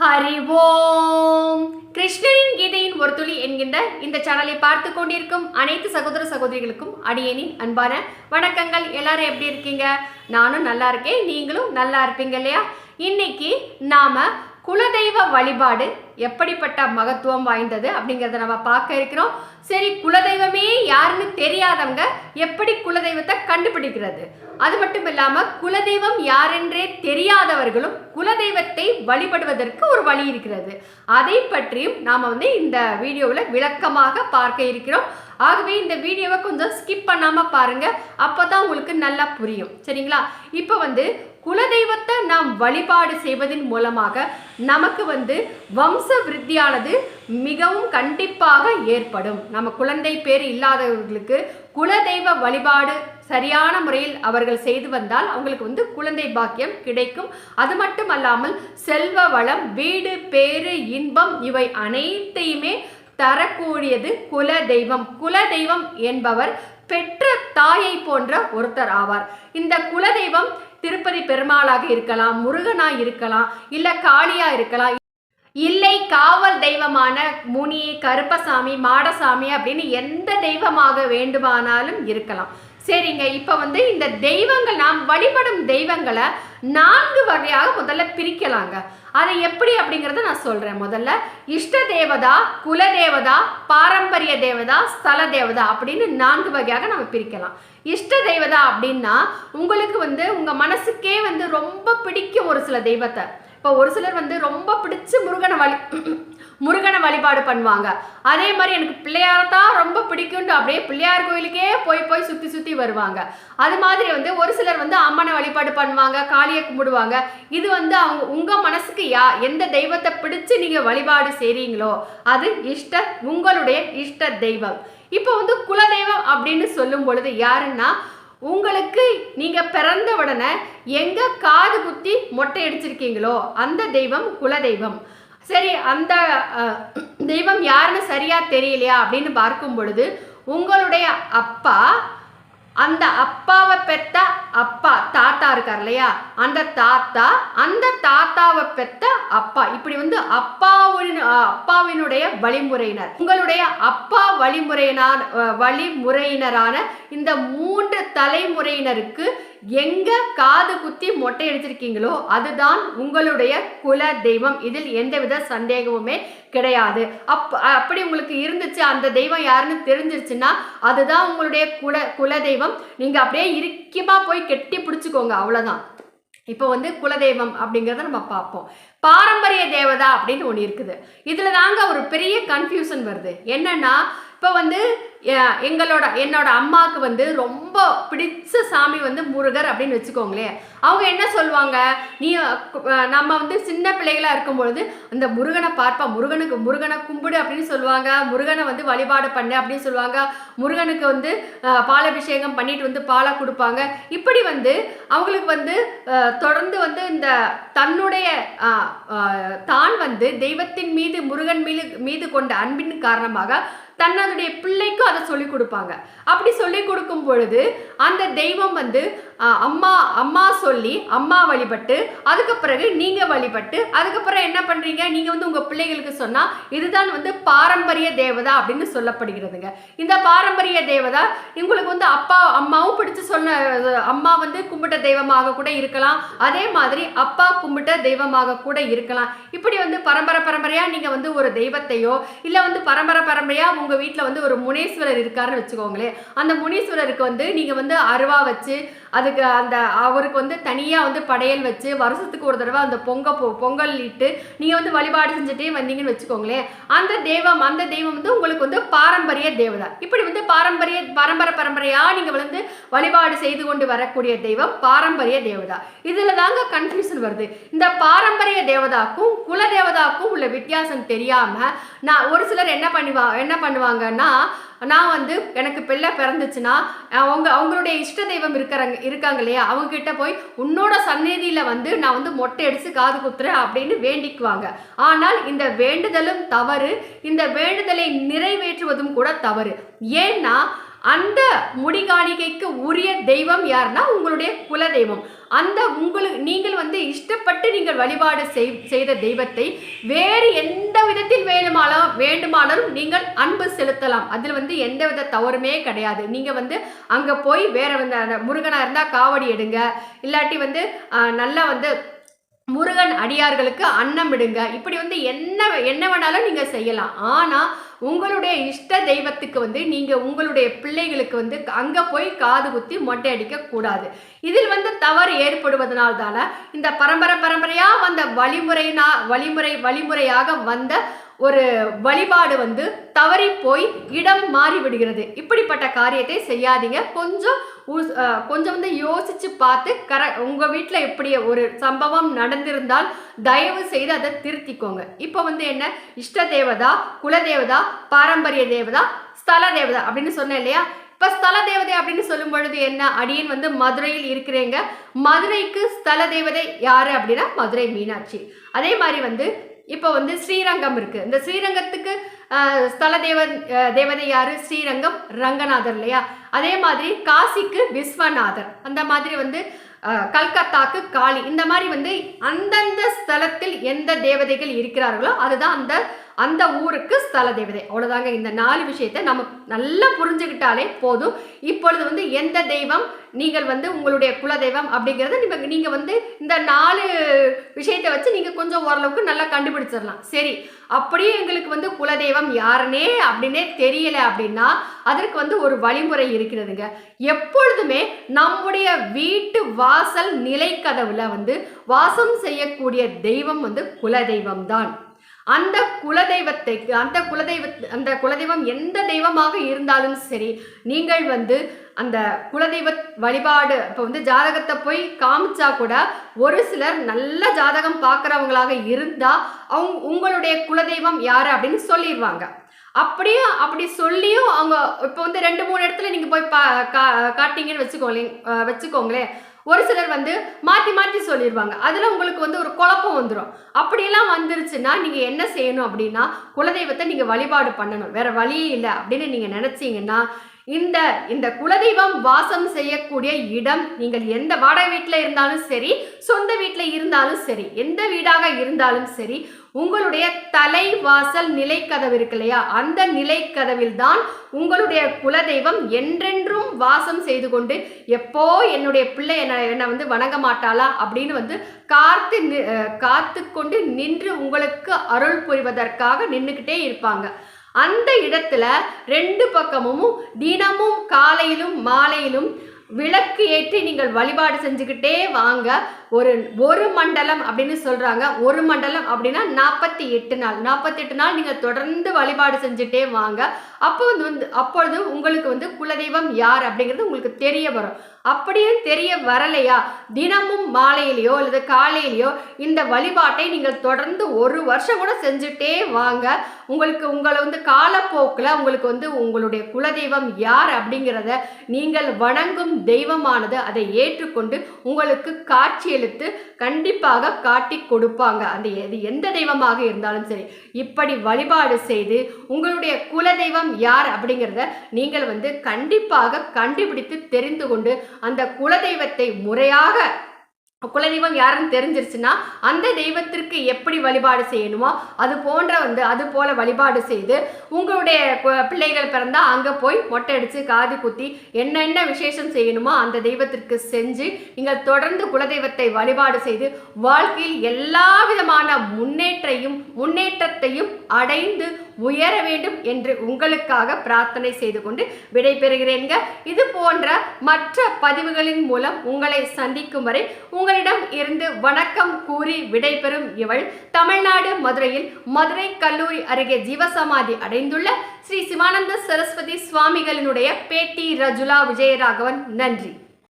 ஹரி ஓம். கிருஷ்ணரின் கீதையின் ஒரு துளி என்கின்ற இந்த சேனலை பார்த்து கொண்டிருக்கும் அனைத்து சகோதர சகோதரிகளுக்கும் அடியனின் அன்பான வணக்கங்கள். எல்லாரும் எப்படி இருக்கீங்க? நானும் நல்லா இருக்கேன். நீங்களும் நல்லா இருப்பீங்க இல்லையா? இன்னைக்கு நாம குலதெய்வ வழிபாடு எப்படிப்பட்ட மகத்துவம் வாய்ந்தது அப்படிங்கிறத நம்ம பார்க்க இருக்கிறோம். சரி குலதெய்வமே யாருன்னு தெரியாதவங்க எப்படி குலதெய்வத்தை கண்டுபிடிக்கிறது? அது மட்டும் இல்லாமல் குலதெய்வம் யாரென்றே தெரியாதவர்களும் குலதெய்வத்தை வழிபடுவதற்கு ஒரு வழி இருக்கிறது. அதை பற்றியும் நாம் வந்து இந்த வீடியோவில் விளக்கமாக பார்க்க இருக்கிறோம். ஆகவே இந்த வீடியோவை கொஞ்சம் ஸ்கிப் பண்ணாமல் பாருங்கள் அப்போ தான் உங்களுக்கு நல்லா புரியும். சரிங்களா? இப்போ வந்து குலதெய்வத்தை நாம் வழிபாடு செய்வதன் மூலமாக நமக்கு வந்து வம்ச விருத்தியானது மிகவும் கண்டிப்பாக ஏற்படும். நம்ம குழந்தை பேர் இல்லாதவர்களுக்கு குலதெய்வ வழிபாடு சரியான முறையில் அவர்கள் செய்து வந்தால் அவங்களுக்கு வந்து குழந்தை பாக்கியம் கிடைக்கும். அது மட்டும் அல்லாமல் செல்வ வளம் வீடு பேரு இன்பம் இவை அனைத்தையுமே தரக்கூடியது குல தெய்வம் குல தெய்வம் என்பவர் பெற்ற தாயை போன்ற ஒருத்தர் ஆவார். இந்த குலதெய்வம் திருப்பதி பெருமாளாக இருக்கலாம் முருகனா இருக்கலாம் இல்ல காளியா இருக்கலாம். இல்லை காவல் தெய்வமான முனி கருப்பசாமி மாடசாமி அப்படின்னு எந்த தெய்வமாக வேண்டுமானாலும் இருக்கலாம். சரிங்க இப்போ வந்து இந்த தெய்வங்கள் நாம் வழிபடும் தெய்வங்களை நான்கு வகையாக முதல்ல பிரிக்கலாங்க. அதை எப்படி அப்படிங்கிறத நான் சொல்கிறேன் முதல்ல இஷ்ட தேவதா குல தேவதா பாரம்பரிய தேவதா ஸ்தல தேவதா அப்படின்னு நான்கு வகையாக நம்ம பிரிக்கலாம். இஷ்ட தெய்வதா அப்படின்னா உங்களுக்கு வந்து உங்கள் மனசுக்கே வந்து ரொம்ப பிடிக்கும் ஒரு சில தெய்வத்தை. இப்போ ஒரு சிலர் வந்து ரொம்ப பிடிச்சு முருகனை வழி முருகனை வழிபாடு பண்ணுவாங்க. அதே மாதிரி எனக்கு பிள்ளையார தான் ரொம்ப பிடிக்கும்னு அப்படியே பிள்ளையார் கோயிலுக்கே போய் போய் சுற்றி சுற்றி வருவாங்க. அது மாதிரி வந்து ஒரு சிலர் வந்து அம்மனை வழிபாடு பண்ணுவாங்க காளியை கும்பிடுவாங்க. இது வந்து அவங்க உங்கள் மனசுக்கு யா எந்த தெய்வத்தை பிடிச்சு நீங்கள் வழிபாடு செய்கிறீங்களோ அது இஷ்ட உங்களுடைய இஷ்ட தெய்வம். இப்போ வந்து குலதெய்வம் அப்படின்னு சொல்லும் பொழுது யாருன்னா உங்களுக்கு நீங்க பிறந்த உடனே எங்க காது குத்தி மொட்டை அடிச்சிருக்கீங்களோ அந்த தெய்வம் குலதெய்வம். சரி அந்த தெய்வம் யாருன்னு சரியா தெரியலையா அப்படின்னு பார்க்கும் பொழுது உங்களுடைய அப்பா அந்த அப்பாவை பெற்ற அப்பா தாத்தா இருக்கார் இல்லையா? அந்த தாத்தா அந்த தாத்தாவை பெத்த அப்பா. இப்படி வந்து அப்பாவின் அப்பாவினுடைய வழிமுறையினர். உங்களுடைய அப்பா வழிமுறையினார் வழிமுறையினரான இந்த மூன்று தலைமுறையினருக்கு எங்க காது குத்தி மொட்டை அடிச்சிருக்கீங்களோ அதுதான் உங்களுடைய குல தெய்வம். இதில் எந்தவித சந்தேகமுமே கிடையாது. அப் அப்படி உங்களுக்கு இருந்துச்சு அந்த தெய்வம் யாருன்னு தெரிஞ்சிருச்சுன்னா அதுதான் உங்களுடைய குல குல தெய்வம். நீங்க அப்படியே இறுக்கியமா போய் கெட்டி பிடிச்சிக்கோங்க அவ்வளவுதான். இப்போ வந்து குலதெய்வம் அப்படிங்கிறத நம்ம பார்ப்போம். பாரம்பரிய தேவதா அப்படின்னு ஒன்று இருக்குது. இதில் தாங்க ஒரு பெரிய கன்ஃபியூஷன் வருது. என்னன்னா இப்போ வந்து எங்களோட என்னோட அம்மாவுக்கு வந்து ரொம்ப பிடிச்ச சாமி வந்து முருகர் அப்படின்னு வச்சுக்கோங்களேன். அவங்க என்ன சொல்லுவாங்க? நீ நம்ம வந்து சின்ன பிள்ளைகளா இருக்கும் பொழுது அந்த முருகனை பார்ப்பா. முருகனுக்கு முருகனை கும்பிடு அப்படின்னு சொல்லுவாங்க. முருகனை வந்து வழிபாடு பண்ணு அப்படின்னு சொல்லுவாங்க. முருகனுக்கு வந்து அஹ், பாலாபிஷேகம் பண்ணிட்டு வந்து பாலை கொடுப்பாங்க. இப்படி வந்து அவங்களுக்கு வந்து தொடர்ந்து வந்து இந்த தன்னுடைய தான் வந்து தெய்வத்தின் மீது முருகன் மீது மீது கொண்ட அன்பின் காரணமாக தன்னதுடைய பிள்ளைக்கும் அதை சொல்லிக் கொடுப்பாங்க. அப்படி சொல்லிக் கொடுக்கும் பொழுது அந்த தெய்வம் வந்து அம்மா அம்மா சொல்லி அம்மா வழிபட்டு அதுக்கு பிறகு நீங்க வழிபட்டு அதுக்கப்புறம் என்ன பண்றீங்க? நீங்க வந்து உங்க பிள்ளைகளுக்கு சொன்னா இதுதான் வந்து பாரம்பரிய தேவதா அப்படின்னு சொல்லப்படுகிறதுங்க. இந்த பாரம்பரிய தேவதா உங்களுக்கு வந்து அப்பா அம்மாவும் பிடிச்சு சொன்ன அம்மா வந்து கும்பிட்ட தெய்வமாக கூட இருக்கலாம். அதே மாதிரி அப்பா கும்பிட்ட தெய்வமாக கூட இருக்கலாம். இப்படி வந்து பரம்பரை பரம்பரையா நீங்க வந்து ஒரு தெய்வத்தையோ இல்ல வந்து பரம்பரை பரம்பரையா உங்க வீட்டில் வந்து ஒரு முனீஸ்வரர் இருக்காருன்னு வச்சுக்கோங்களேன். அந்த முனீஸ்வரருக்கு வந்து நீங்க வந்து அருவா வச்சு அதுக்கு அந்த அவருக்கு வந்து தனியா வந்து படையல் வச்சு வருஷத்துக்கு ஒரு தடவை அந்த பொங்க பொ- பொங்கல் இட்டு நீங்க வந்து வழிபாடு செஞ்சுட்டே வந்தீங்கன்னு வச்சுக்கோங்களேன். அந்த தெய்வம் அந்த தெய்வம் வந்து உங்களுக்கு வந்து பாரம்பரிய தேவதா. இப்படி வந்து பாரம்பரிய பரம்பரை பரம்பரையா நீங்க வந்து வழிபாடு செய்து கொண்டு வரக்கூடிய தெய்வம் பாரம்பரிய தேவதா. இதுல தாங்க கன்ஃபியூஷன் வருது. இந்த பாரம்பரிய தேவதாக்கும் குல தேவதாக்கும் உள்ள வித்தியாசம் தெரியாம நான் ஒரு சிலர் என்ன பண்ணுவா என்ன பண்ணுவாங்கன்னா நான் வந்து எனக்கு பிள்ளை பிறந்துச்சுன்னா அவங்க அவங்களுடைய இஷ்ட தெய்வம் இருக்கிறாங்க இருக்காங்க இல்லையா? அவங்க கிட்ட போய் உன்னோட சந்நிதியில வந்து நான் வந்து மொட்டை அடிச்சு காது குத்துறேன் அப்படின்னு வேண்டிக்குவாங்க. ஆனால் இந்த வேண்டுதலும் தவறு இந்த வேண்டுதலை நிறைவேற்றுவதும் கூட தவறு. ஏன்னா அந்த முடிகாணிகைக்கு உரிய தெய்வம் யாருன்னா உங்களுடைய குல தெய்வம் அந்த உங்களுக்கு நீங்கள் வந்து இஷ்டப்பட்டு நீங்கள் வழிபாடு செய் செய்த தெய்வத்தை வேறு எந்த விதத்தில் வேணுமானாலும் வேண்டுமானாலும் நீங்கள் அன்பு செலுத்தலாம். அதில் வந்து எந்த வித தவறுமே கிடையாது. நீங்கள் வந்து அங்கே போய் வேற வந்து முருகனாக இருந்தால் காவடி எடுங்க. இல்லாட்டி வந்து நல்லா வந்து முருகன் அடியார்களுக்கு அன்னம் விடுங்க. இப்படி வந்து என்ன என்ன வேணாலும் நீங்கள் செய்யலாம். ஆனால் உங்களுடைய இஷ்ட தெய்வத்துக்கு வந்து நீங்கள் உங்களுடைய பிள்ளைகளுக்கு வந்து அங்கே போய் காது குத்தி மொட்டை அடிக்க கூடாது. இதில் வந்து தவறு ஏற்படுவதனால் தானே இந்த பரம்பரை பரம்பரையாக வந்த வழிமுறைனா வழிமுறை வழிமுறையாக வந்த ஒரு வழிபாடு வந்து தவறி போய் இடம் மாறிவிடுகிறது இப்படிப்பட்ட காரியத்தை செய்யாதீங்க. கொஞ்சம் கொஞ்சம் வந்து யோசிச்சு பார்த்து கர உங்கள் வீட்டில் இப்படி ஒரு சம்பவம் நடந்திருந்தால் தயவு செய்து அதை திருத்திக்கோங்க. இப்போ வந்து என்ன? இஷ்ட தேவதா குலதேவதா பாரம்பரிய தேவதா ஸ்தல தேவதா அப்படின்னு சொன்னேன் இல்லையா? இப்போ ஸ்தல தேவதை அப்படின்னு சொல்லும் பொழுது என்ன? அடியன் வந்து மதுரையில் இருக்கிறேங்க. மதுரைக்கு ஸ்தல தேவதை யாரு அப்படின்னா? மதுரை மீனாட்சி. அதே மாதிரி வந்து இப்போ வந்து ஸ்ரீரங்கம் இருக்கு. இந்த ஸ்ரீரங்கத்துக்கு ஸ்தல தேவ தேவதை யாரு? ஸ்ரீரங்கம் ரங்கநாதர் இல்லையா? அதே மாதிரி காசிக்கு விஸ்வநாதர். அந்த மாதிரி வந்து கல்கத்தாக்கு காளி. இந்த மாதிரி வந்து அந்தந்த ஸ்தலத்தில் எந்த தேவதைகள் இருக்கிறார்களோ அதுதான் அந்த அந்த ஊருக்கு ஸ்தல தேவதை. அவ்வளோதாங்க இந்த நாலு விஷயத்தை நம்ம நல்லா புரிஞ்சுக்கிட்டாலே போதும். இப்பொழுது வந்து எந்த தெய்வம் நீங்கள் வந்து உங்களுடைய குலதெய்வம் அப்படிங்கிறத நீங்கள் நீங்கள் வந்து இந்த நாலு விஷயத்தை வச்சு நீங்கள் கொஞ்சம் ஓரளவுக்கு நல்லா கண்டுபிடிச்சிடலாம். சரி அப்படியே எங்களுக்கு வந்து குலதெய்வம் யாருனே அப்படின்னே தெரியல அப்படின்னா அதற்கு வந்து ஒரு வழிமுறை இருக்கிறதுங்க. எப்பொழுதுமே நம்முடைய வீட்டு வாசல் நிலைக்கதவுல வந்து வாசம் செய்யக்கூடிய தெய்வம் வந்து குலதெய்வம் தான் அந்த குலதெய்வத்தைக்கு அந்த குலதெய்வ அந்த குலதெய்வம் எந்த தெய்வமாக இருந்தாலும் சரி நீங்கள் வந்து அந்த குலதெய்வ வழிபாடு இப்போ வந்து ஜாதகத்தை போய் காமிச்சா கூட ஒரு சிலர் நல்ல ஜாதகம் பார்க்குறவங்களாக இருந்தால் அவங்க உங்களுடைய குலதெய்வம் யார் அப்படின்னு சொல்லிடுவாங்க அப்படியே அப்படி சொல்லியும் அவங்க இப்போ வந்து ரெண்டு மூணு இடத்துல நீங்கள் போய் பா கா காட்டிங்கன்னு வச்சுக்கோங்களேன் வச்சுக்கோங்களேன். ஒரு சிலர் வந்து மாற்றி மாற்றி சொல்லிடுவாங்க அதில் உங்களுக்கு வந்து ஒரு குழப்பம் வந்துடும் அப்படியெல்லாம் வந்துருச்சுன்னா நீங்கள் என்ன செய்யணும் அப்படின்னா குலதெய்வத்தை நீங்கள் வழிபாடு பண்ணணும். வேற வழியே இல்லை அப்படின்னு நீங்கள் நினச்சிங்கன்னா இந்த இந்த குலதெய்வம் வாசம் செய்யக்கூடிய இடம் நீங்கள் எந்த வாடகை வீட்டில் இருந்தாலும் சரி சொந்த வீட்டில் இருந்தாலும் சரி எந்த வீடாக இருந்தாலும் சரி உங்களுடைய தலைவாசல் நிலைக்கதவு இருக்கு இல்லையா அந்த நிலைக்கதவில் தான் உங்களுடைய குலதெய்வம் என்றென்றும் வாசம் செய்து கொண்டு எப்போ என்னுடைய பிள்ளை என்னை என்னை வந்து வணங்க மாட்டாளா அப்படின்னு வந்து காத்து நி- காத்து கொண்டு நின்று உங்களுக்கு அருள் புரிவதற்காக நின்றுக்கிட்டே இருப்பாங்க. அந்த இடத்துல ரெண்டு பக்கமும் தினமும் காலையிலும் மாலையிலும் விளக்கு ஏற்றி நீங்கள் வழிபாடு செஞ்சுக்கிட்டே வாங்க. ஒரு ஒரு மண்டலம் அப்படின்னு சொல்கிறாங்க ஒரு மண்டலம் அப்படின்னா நாற்பத்தி எட்டு நாள். நாற்பத்தி எட்டு நாள் நீங்கள் தொடர்ந்து வழிபாடு செஞ்சுட்டே வாங்க. அப்போ வந்து வந்து அப்பொழுது உங்களுக்கு வந்து குலதெய்வம் யார் அப்படிங்கிறது உங்களுக்கு தெரிய வரும். அப்படியே தெரிய வரலையா? தினமும் மாலையிலையோ அல்லது காலையிலையோ இந்த வழிபாட்டை நீங்கள் தொடர்ந்து ஒரு வருஷம் கூட செஞ்சுட்டே வாங்க. உங்களுக்கு உங்களை வந்து காலப்போக்கில் உங்களுக்கு வந்து உங்களுடைய குலதெய்வம் யார் அப்படிங்கிறத நீங்கள் வணங்கும் தெய்வமானது அதை ஏற்றுக்கொண்டு உங்களுக்கு காட்சியளித்து கண்டிப்பாக காட்டி கொடுப்பாங்க. அந்த எது எந்த தெய்வமாக இருந்தாலும் சரி இப்படி வழிபாடு செய்து உங்களுடைய குலதெய்வம் யார் அப்படிங்கிறத நீங்கள் வந்து கண்டிப்பாக கண்டுபிடித்து தெரிந்து கொண்டு அந்த குலதெய்வத்தை முறையாக குலதெய்வம் யாருன்னு தெரிஞ்சிருச்சுன்னா அந்த தெய்வத்திற்கு எப்படி வழிபாடு செய்யணுமோ அது போன்ற வந்து அது போல வழிபாடு செய்து உங்களுடைய பிள்ளைகள் பிறந்தா அங்கே போய் மொட்டை அடித்து காது குத்தி என்னென்ன விசேஷம் செய்யணுமோ அந்த தெய்வத்திற்கு செஞ்சு நீங்கள் தொடர்ந்து குலதெய்வத்தை வழிபாடு செய்து வாழ்க்கையில் எல்லா விதமான முன்னேற்றையும் முன்னேற்றத்தையும் அடைந்து உயர வேண்டும் என்று உங்களுக்காக பிரார்த்தனை செய்து கொண்டு விடைபெறுகிறேங்க இது போன்ற மற்ற பதிவுகளின் மூலம் உங்களை சந்திக்கும் வரை உங்களிடம் இருந்து வணக்கம் கூறி விடைபெறும் இவள் தமிழ்நாடு மதுரையில் மதுரை கல்லூரி அருகே ஜீவசமாதி அடைந்துள்ள ஸ்ரீ சிவானந்த சரஸ்வதி சுவாமிகளினுடைய பேட்டி ரஜுலா விஜயராகவன். நன்றி.